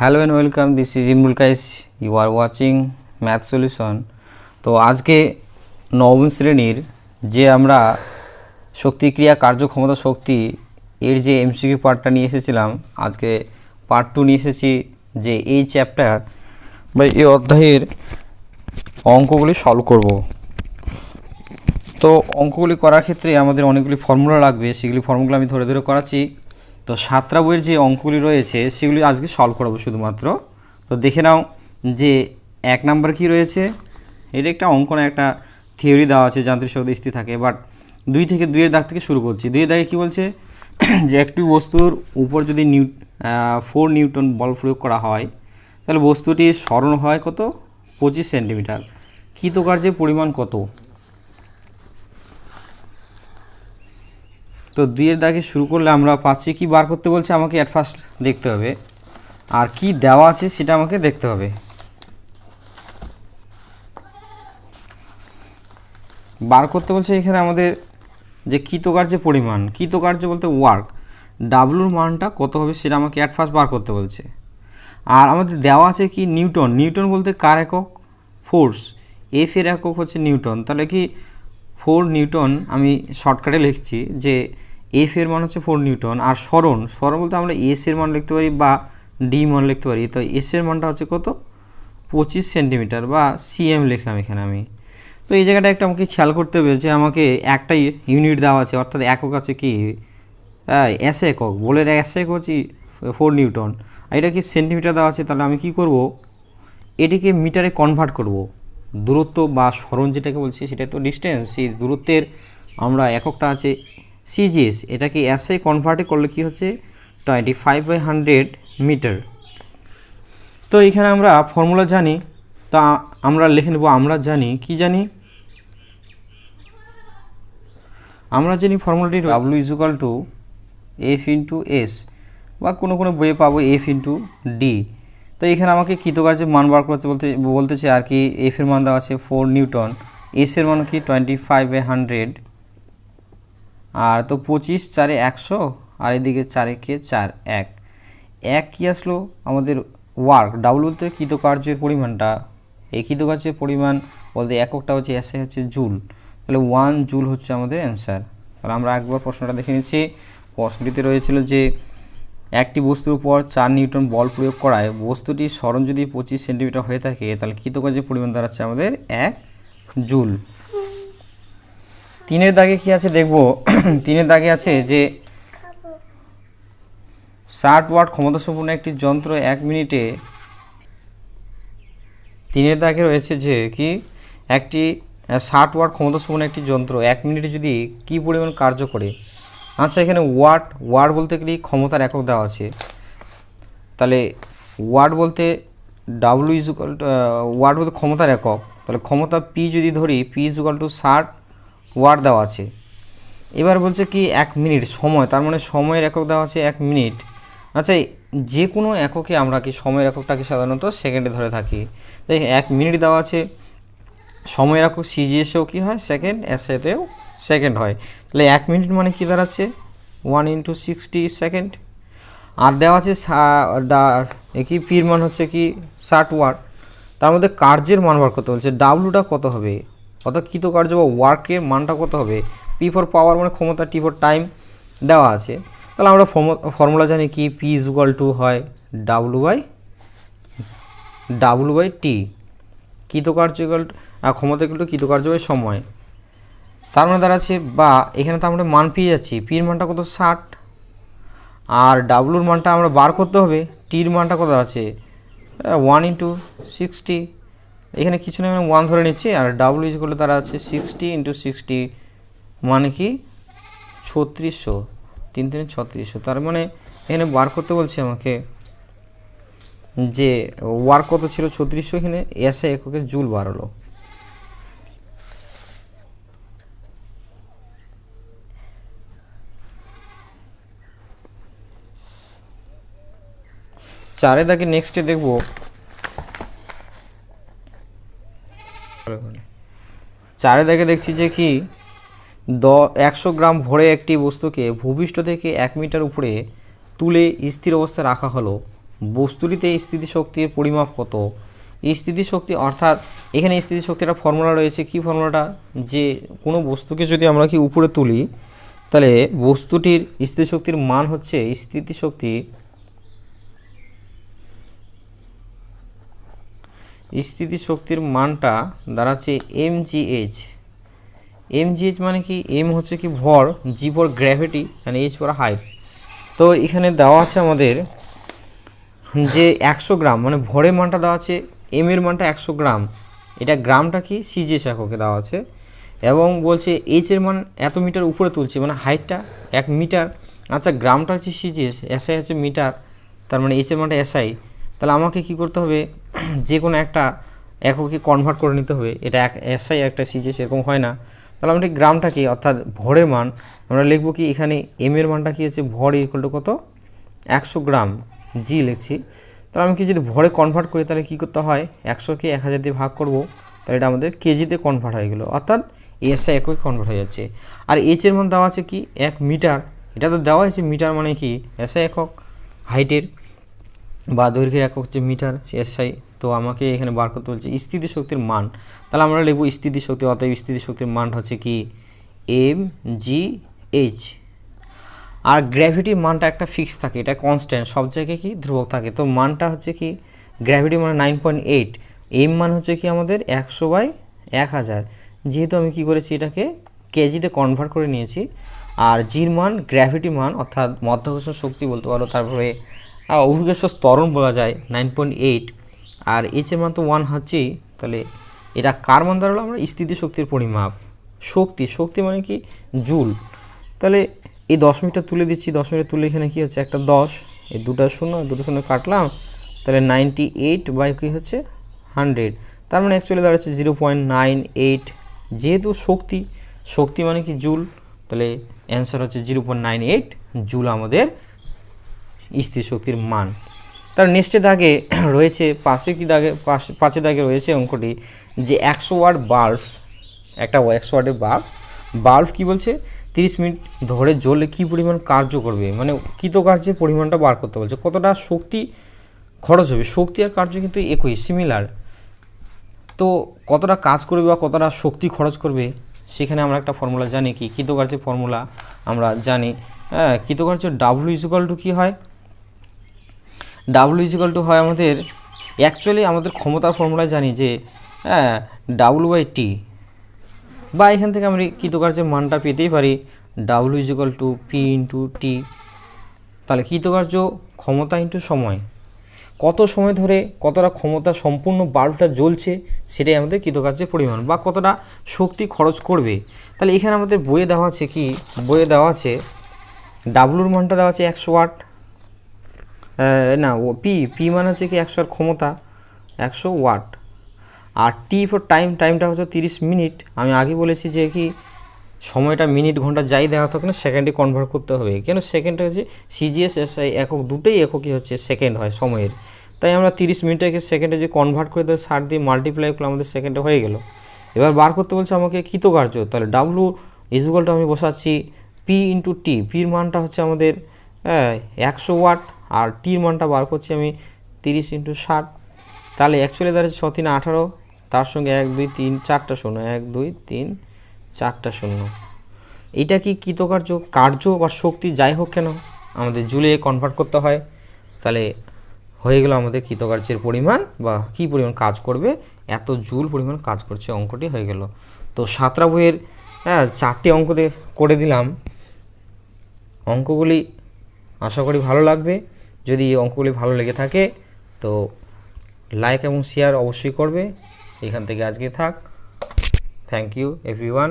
Hello and welcome this is Imrul Kais you are watching math solution তো আজকে নবম শ্রেণির যে আমরা শক্তি ক্রিয়া কার্যক্ষমতা শক্তি এর যে এমসিকিউ পার্টটা নিয়ে এসেছিলাম, আজকে পার্ট টু নিয়ে এসেছি যে এই চ্যাপ্টার বা এই অধ্যায়ের অঙ্কগুলি সলভ করব। তো অঙ্কগুলি করার ক্ষেত্রে আমাদের অনেকগুলি ফর্মুলা লাগবে। সেগুলি ফর্মুলা আমি ধরে ধরে করাচ্ছি। তো সাতটা বইয়ের যে অঙ্কগুলি রয়েছে, সেগুলি আজকে সলভ করাবো শুধুমাত্র। তো দেখে নাও যে এক নাম্বার কি রয়েছে? এটা একটা অঙ্কনে একটা থিওরি দেওয়া আছে, যান্ত্রিক শক্তি স্থির থাকে। বাট দুই থেকে দুইয়ের দাগ থেকে শুরু করছি। দুইয়ের দাগে কী বলছে? যে একটি বস্তুর উপর যদি নিউ ফোর নিউটন বল প্রয়োগ করা হয়, তাহলে বস্তুটি স্মরণ হয় কত? পঁচিশ সেন্টিমিটার। কৃতকার্যের পরিমাণ কত? তো দুইয়ের দাগে শুরু করলে আমরা পাচ্ছি কি বার করতে বলছে আমাকে অ্যাট ফার্স্ট দেখতে হবে। আর কি দেওয়া আছে সেটা আমাকে দেখতে হবে। বার করতে বলছে এখানে আমাদের যে কৃতকার্য পরিমাণ। কৃতকার্য বলতে ওয়ার্ক ডাব্লুর মানটা কত হবে সেটা আমাকে অ্যাট ফার্স্ট বার করতে বলছে। আর আমাদের দেওয়া আছে কি নিউটন। নিউটন বলতে কার একক? ফোর্স এফ এর একক হচ্ছে নিউটন। তাহলে কি ফোর নিউটন আমি শর্টকাটে লিখছি যে এফ এর মান হচ্ছে ফোর নিউটন আর স্মরণ স্মরণ বলতে আমরা এস এর মান লিখতে পারি বা ডি মান লিখতে পারি। তো এস এর মানটা হচ্ছে কত? পঁচিশ সেন্টিমিটার বা সিএম লিখলাম এখানে আমি। তো এই জায়গাটা একটা আমাকে খেয়াল করতে হবে যে আমাকে একটা ইউনিট দেওয়া আছে, অর্থাৎ একক আছে কি? এস একক। বলে এস একক হচ্ছে ফোর নিউটন আর এটা কি সেন্টিমিটার দেওয়া আছে? তাহলে আমি কি করব? এটিকে মিটারে কনভার্ট করব। দূরত্ব বা স্মরণ যেটাকে বলছি, সেটা তো ডিস্টেন্স সেই দূরত্বের আমরা এককটা আছে সিজিএস এটাকে এসে কনভার্টে করলে কি হচ্ছে? Twenty five by hundred meter তো এখানে আমরা ফর্মুলা জানি, তা আমরা লিখে নেব, আমরা জানি, কি জানি? আমরা জানি ফর্মুলাটি W equal to F into S বা কোনো কোনো বইয়ে পাবো এফ ইন্টু ডি তো এখানে আমাকে কৃতকার্যের মান বার করতে বলতে, বলতেছে আর কি এফের মান দেওয়া আছে ফোর নিউটন এসের মান কি টোয়েন্টি ফাইভ বাই হান্ড্রেড আর তো পঁচিশ চারে একশো, আর এদিকে চারে কে? চার, এক। এক কী আসলো? আমাদের ওয়ার্ক ডাবল বলতে কৃতকার্যের পরিমাণটা। এই কৃতকার্যের পরিমাণ বলতে এককটা হচ্ছে এসে হচ্ছে জুল। তাহলে ওয়ান জুল হচ্ছে আমাদের অ্যান্সার তাহলে আমরা একবার প্রশ্নটা দেখে নিচ্ছি। প্রশ্নটিতে রয়েছিল যে, একটি বস্তুর উপর চার নিউটন বল প্রয়োগ করায় বস্তুটির স্মরণ যদি পঁচিশ সেন্টিমিটার হয়ে থাকে, তাহলে কৃতকার্যের পরিমাণ দাঁড়াচ্ছে আমাদের এক জুল। তিনের দাগে কি আছে দেখব? তিনের দাগে আছে যে ষাট ওয়াট ক্ষমতাসম্পন্ন একটি যন্ত্র এক মিনিটে তিনের দাগে রয়েছে যে কি? একটি ষাট ওয়াট ক্ষমতাসম্পন্ন একটি যন্ত্র এক মিনিটে যদি কি পরিমাণ কার্য করে? আচ্ছা এখানে ওয়াট ওয়াট বলতে গেলে ক্ষমতার একক দেওয়া আছে। তাহলে ওয়াট বলতে ডাব্লু ইজুকাল ওয়াট বলতে ক্ষমতার একক। তাহলে ক্ষমতা পি যদি ধরি পি ইজুকাল টু ষাট ওয়াট দেওয়া আছে। এবার বলছে কি, এক মিনিট, সময়, তার মানে সময়ের একক দেওয়া আছে এক মিনিট। আচ্ছা যে কোনো এককে আমরা কি সময়ের এককটাকে সাধারণত সেকেন্ডে ধরে থাকি? তাই এক মিনিট দেওয়া আছে, সময়ের একক সিজিএসেও কী হয়? সেকেন্ড এসএতেও সেকেন্ড হয়। তাহলে এক মিনিট মানে কী দাঁড়াচ্ছে? One into sixty second. আর দেওয়া আছে কি, পির মান হচ্ছে কি, ষাট ওয়াট। তার মধ্যে কার্যের মান বার করতে বলছে, ডাব্লুটা কত হবে? অর্থাৎ কৃত কার্য বা ওয়ার্কের মানটা কত হবে? পি ফর পাওয়ার মানে ক্ষমতা টি ফর টাইম দেওয়া আছে। তাহলে আমরা ফর্মুলা জানি কি? পি ইজ ইকুয়াল টু হয় W by W by T কৃতকার্য equal ক্ষমতা ইকুয়াল টু কৃতকার্য বাই সময়। তার মানে দাঁড়াচ্ছে, বা এখানে তো আমরা মান পেয়ে যাচ্ছি। পির মানটা কত? ষাট। আর ডাব্লুর মানটা আমরা বার করতে হবে। টির মানটা কত আছে? ওয়ান ইন্টু সিক্সটি এখানে কিছু না ওয়ান ধরে নিচ্ছি, আর ডাব্লু ইজ করলে তারা আছে সিক্সটি ইন্টু সিক্সটি মানে কি? ছত্রিশশো, তিন তিন ছত্রিশশো। তার মানে এখানে বার করতে বলছে আমাকে যে ওয়ার কত ছিল ছত্রিশশো এখানে? এসে এককে জুল বার হলো। চারে দাগে নেক্সটে দেখব। চারে দাগে দেখছি যে কি দ, একশো গ্রাম ভরে একটি বস্তুকে ভূপৃষ্ঠ থেকে এক মিটার উপরে তুলে স্থির অবস্থায় রাখা হলো। বস্তুটিতে স্থিতিশক্তির পরিমাপ কত? স্থিতিশক্তি অর্থাৎ এখানে স্থিতিশক্তির একটা ফর্মুলা রয়েছে। কি ফর্মুলাটা? যে কোনো বস্তুকে যদি আমরা কি উপরে তুলি, তাহলে বস্তুটির স্থিতিশক্তির মান হচ্ছে স্থিতিশক্তি স্থিতিশক্তির মানটা দাঁড়াচ্ছে M G H M G H মানে কি? এম হচ্ছে কি ভর G for gravity and H for height তো এখানে দেওয়া আছে আমাদের যে একশো গ্রাম মানে ভরের মানটা দেওয়া আছে এম এর মানটা একশো গ্রাম। এটা গ্রামটা কি? সিজিএস এককে দেওয়া আছে। এবং বলছে এইচ এর মান এত মিটার উপরে তুলছে মানে হাইটটা এক মিটার। আচ্ছা গ্রামটা হচ্ছে সিজিএস এসআই হচ্ছে মিটার, তার মানে এইচ এর মানটা এসআই তাহলে আমাকে কি করতে হবে? যে কোনো একটা এককে কনভার্ট করে নিতে হবে। এটা এক এসআই একটা সিজে সেরকম হয় না। তাহলে আমরা গ্রামটা কি? অর্থাৎ ভরের মান, আমরা লিখব কি এখানে এম এর মানটা কী আছে? ভর ইকুয়াল টু কত? একশো গ্রাম। জি লিখছি। তাহলে আমি কি যদি ভরে কনভার্ট করি, তাহলে কী করতে হয়? একশোকে এক হাজার দিয়ে ভাগ করব। তাহলে এটা আমাদের কেজিতে কনভার্ট হয়ে গেলো। অর্থাৎ এসআই এককে কনভার্ট হয়ে যাচ্ছে। আর এইচ এর মান দেওয়া আছে কি? এক মিটার। এটা তো দেওয়া হয়েছে মিটার মানে কি? এসআই একক। হাইটের বা দৈর্ঘ্যের একক হচ্ছে মিটার। এসআই তো আমাকে এখানে বার করতে বলছে স্থিতিশক্তির মান। তাহলে আমরা লিখব স্থিতিশক্তি, অতএব স্থিতিশক্তির মানটা হচ্ছে কি? এম জি এইচ আর গ্র্যাভিটির মানটা একটা ফিক্স থাকে, এটা কনস্ট্যান্ট সব জায়গায় কি? ধ্রুবক থাকে। তো মানটা হচ্ছে কি? গ্র্যাভিটি মানে নাইন পয়েন্ট এইট এম মান হচ্ছে কি আমাদের একশো বাই এক হাজার। যেহেতু আমি কি করেছি এটাকে কেজিতে কনভার্ট করে নিয়েছি, আর জির মান গ্র্যাভিটি মান, অর্থাৎ মধ্যাকর্ষণ শক্তি বলতে পারো, তারপরে অভিজ্ঞ স্তরণ বলা যায় নাইন পয়েন্ট এইট আর এইচ এর মান তো ওয়ান হচ্ছেই তাহলে এটা কার মান দাঁড়াল আমরা? স্থিতিশক্তির পরিমাপ। শক্তি শক্তি মানে কি? জুল। তাহলে এই দশ মিটার তুলে দিচ্ছি, দশ মিটার তুলে এখানে কী হচ্ছে? একটা দশ। এই দুটা শূন্য, দুটো শূন্য কাটলাম, তাহলে নাইনটি এইট বাই কী হচ্ছে? হান্ড্রেড তার মানে অ্যাকচুয়ালি দাঁড়াচ্ছে জিরো পয়েন্ট নাইন এইট যেহেতু শক্তি শক্তি মানে কি? জুল। তাহলে অ্যান্সার হচ্ছে zero point nine eight joule আমাদের স্থির শক্তির মান। তার নেক্সটে দাগে রয়েছে, পাঁচে কি দাগে, পাঁচ- দাগে রয়েছে অঙ্কটি যে একশো ওয়ার্ড বাল্ব, একটা একশো ওয়ার্ডের বাল্ব বাল্ব কি বলছে? তিরিশ মিনিট ধরে জ্বলে কী পরিমাণ কার্য করবে? মানে কৃতকার্যের পরিমাণটা বার করতে বলছে। কতটা শক্তি খরচ হবে? শক্তি আর কার্য কিন্তু একই সিমিলার তো কতটা কাজ করবে বা কতটা শক্তি খরচ করবে, সেখানে আমরা একটা ফর্মুলা জানি কি? কৃতকার্যের ফর্মুলা আমরা জানি। হ্যাঁ কৃতকার্য ডাব্লু ইজুকাল টু কী হয়? ডাব্লু ইজিক্যাল টু হয় আমাদের অ্যাকচুয়ালি আমাদের ক্ষমতার ফর্মুলায় জানি যে হ্যাঁ ডাব্লু বাই টি বা এখান থেকে আমরা কৃতকার্যের মানটা পেতেই পারি W equal to P into T তাহলে কৃতকার্য? ক্ষমতা ইন্টু সময়। কত সময় ধরে কতটা ক্ষমতা সম্পূর্ণ বাল্বটা জ্বলছে, সেটাই আমাদের কৃতকার্যের পরিমাণ বা কতটা শক্তি খরচ করবে। তাহলে এখানে আমাদের বইয়ে দেওয়া আছে কি? বইয়ে দেওয়া আছে ডাব্লুর মানটা দেওয়া আছে একশো ওয়াট না, ও পি পি মানে হচ্ছে কি একশোর ক্ষমতা, একশো ওয়াট। আর টি ফর টাইম টাইমটা হচ্ছে তিরিশ মিনিট আমি আগে বলেছি যে কি, সময়টা মিনিট ঘণ্টা যাই দেওয়া থাকুক না সেকেন্ডে কনভার্ট করতে হবে। কেন? সেকেন্ডটা হচ্ছে সিজিএস এসআই একক, দুটোই এককই হচ্ছে সেকেন্ড হয় সময়ের। তাই আমরা তিরিশ মিনিটটাকে সেকেন্ডে যে কনভার্ট করে দেবো ষাট দিয়ে মাল্টিপ্লাই করলে আমাদের সেকেন্ডে হয়ে গেল। এবার বার করতে বলছে আমাকে কৃতকার্য। তাহলে ডাব্লু ইজুগালটা আমি বসাচ্ছি পি ইন্টু টি পির মানটা হচ্ছে আমাদের একশো ওয়াট আর টির মানটা বার করছি আমি তিরিশ ইন্টু ষাট। তাহলে অ্যাকচুয়ালি দাঁড়াচ্ছে ছ তিন আঠারো, তার সঙ্গে এক, দুই, তিন, চারটা শূন্য। এক, দুই, তিন, চারটা শূন্য। এটা কি কৃতকার্য, কার্য বা শক্তি যাই হোক কেন? আমাদের জুলে কনভার্ট করতে হয়। তাহলে হয়ে গেল আমাদের কৃতকার্যের পরিমাণ বা কি পরিমাণ কাজ করবে? এত জুল পরিমাণ কাজ করছে, অঙ্কটি হয়ে গেল। তো সাতটা বইয়ের হ্যাঁ চারটি অঙ্ক করে দিলাম। অঙ্কগুলি আশা করি ভালো লাগবে। যদি এই অঙ্কগুলি ভালো লেগে থাকে, তো লাইক এবং শেয়ার অবশ্যই করবে। এখান থেকে আজকে থাক। Thank you everyone